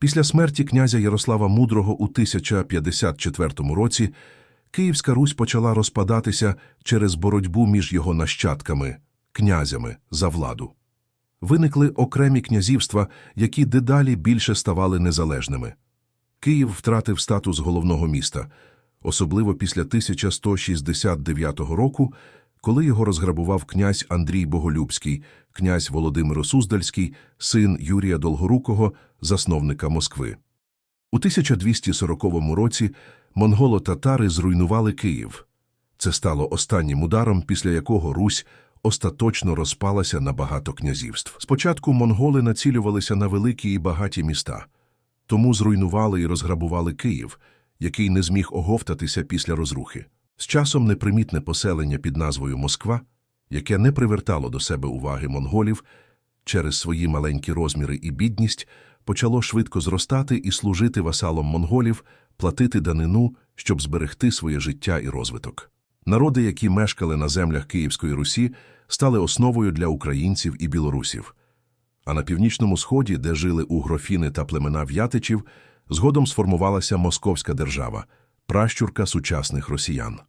Після смерті князя Ярослава Мудрого у 1054 році Київська Русь почала розпадатися через боротьбу між його нащадками, князями, за владу. Виникли окремі князівства, які дедалі більше ставали незалежними. Київ втратив статус головного міста, особливо після 1169 року, коли його розграбував князь Андрій Боголюбський, князь Володимир Суздальський, син Юрія Долгорукого, засновника Москви. У 1240 році монголо-татари зруйнували Київ. Це стало останнім ударом, після якого Русь остаточно розпалася на багато князівств. Спочатку монголи націлювалися на великі і багаті міста, тому зруйнували і розграбували Київ, який не зміг оговтатися після розрухи. З часом непримітне поселення під назвою Москва, яке не привертало до себе уваги монголів, через свої маленькі розміри і бідність, почало швидко зростати і служити васалом монголів, платити данину, щоб зберегти своє життя і розвиток. Народи, які мешкали на землях Київської Русі, стали основою для українців і білорусів. А на північному сході, де жили угрофіни та племена в'ятичів, згодом сформувалася Московська держава, пращурка сучасних росіян.